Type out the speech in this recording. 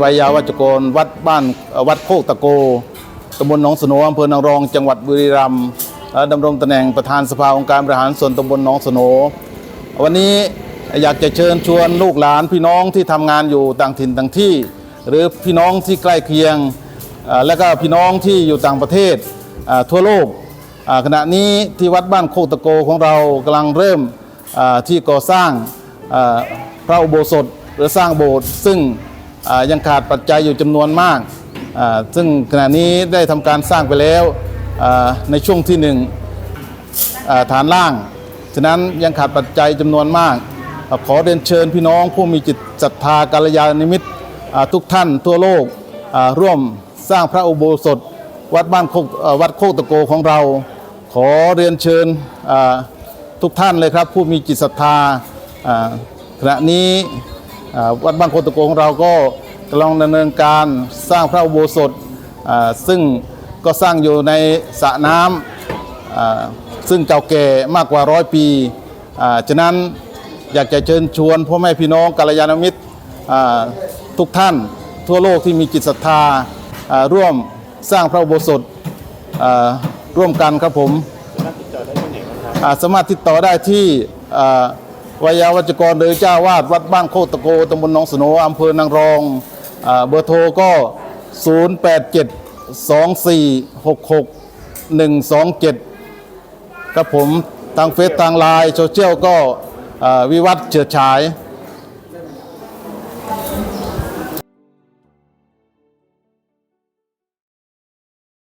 ไวยาวัจกร วัดบ้านวัดโคกตะโกตำบลหนองสนอำเภอนางรอง จังหวัดบุรีรัมย์และดำรงตำแหน่งประธานสภาองค์การบริหารส่วนตำบลหนองสโนวันนี้อยากจะเชิญชวนลูกหลานพี่น้องที่ทำงานอยู่ต่างถิ่นต่างที่ หรือพี่น้องที่ใกล้เคียง และก็พี่น้องที่อยู่ต่างประเทศทั่วโลกขณะนี้ที่วัดบ้านโคกตะโกของเรากำลังเริ่มที่ก่อสร้างพระอุโบสถหรือสร้างโบสถ์ซึ่ง ยังขาดปัจจัยอยู่จำนวนมาก ซึ่งขณะนี้ได้ทำการสร้างไปแล้วในช่วงที่หนึ่งฐานล่าง ฉะนั้นยังขาดปัจจัยจำนวนมาก ขอเรียนเชิญพี่น้องผู้มีจิตศรัทธากัลยาณมิตทุกท่านทั่วโลกร่วมสร้างพระอุโบสถ วัดบ้านโคกวัดโคกตะโกของเรา ขอเรียนเชิญทุกท่านเลยครับ ผู้มีจิตศรัทธาขณะนี้ วัดบ้านโคตะโกของเราก็กำลังดำเนินการสร้างพระอุโบสถซึ่งก็สร้างอยู่ในสระน้ำซึ่งเก่าแก่มากกว่าร้อยปีฉะนั้นอยากจะเชิญชวนพ่อแม่พี่น้องกัลยาณมิตรทุกท่านทั่วโลกที่มีจิตศรัทธาร่วมสร้างพระอุโบสถร่วมกันครับผมสามารถติดต่อได้ที่อ่ วยาวัจกรหรือเจ้าวาดวัดบ้านโคตะโกตำบลหนองสโนอำเภอนางรองอเบอร์โทรก็ 087 2466 127 ครับผมทางเฟซทางไลน์โซเชียลก็วิวัฒเฉิดฉาย